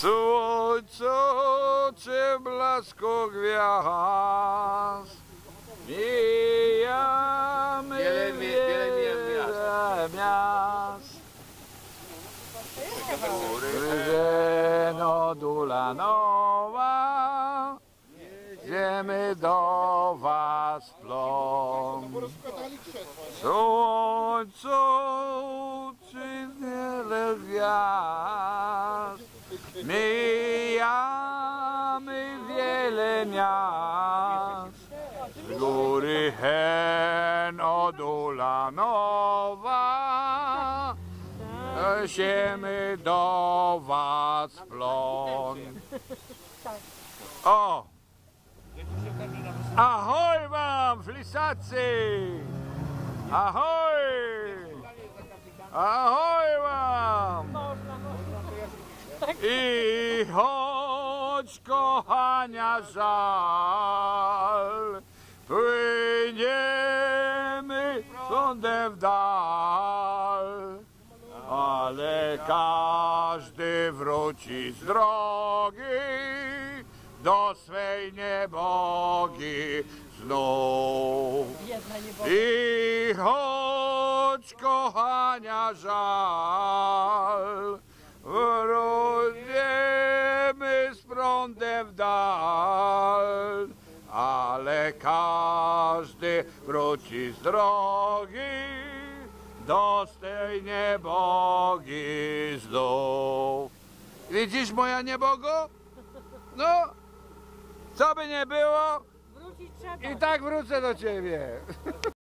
Słońcu czy blasku gwiazd. Mijamy Wiele wiele wiele miast. Ryżeno dula nowa Jedziemy do was plon. Słońcu czy wiele gwiazd Mijamy wiele miast Z góry hen odula nowa Siemy do was plon O! Ahoj wam, flisacy! Ahoj! Ahoj wam! I choć kochania żal, płyniemy sądem w dal, ale każdy wróci z drogi do swej niebogi znów. I choć kochania żal, każdy wróci z drogi do tej niebogi znów. Widzisz moja niebogo? No, co by nie było, i tak wrócę do ciebie.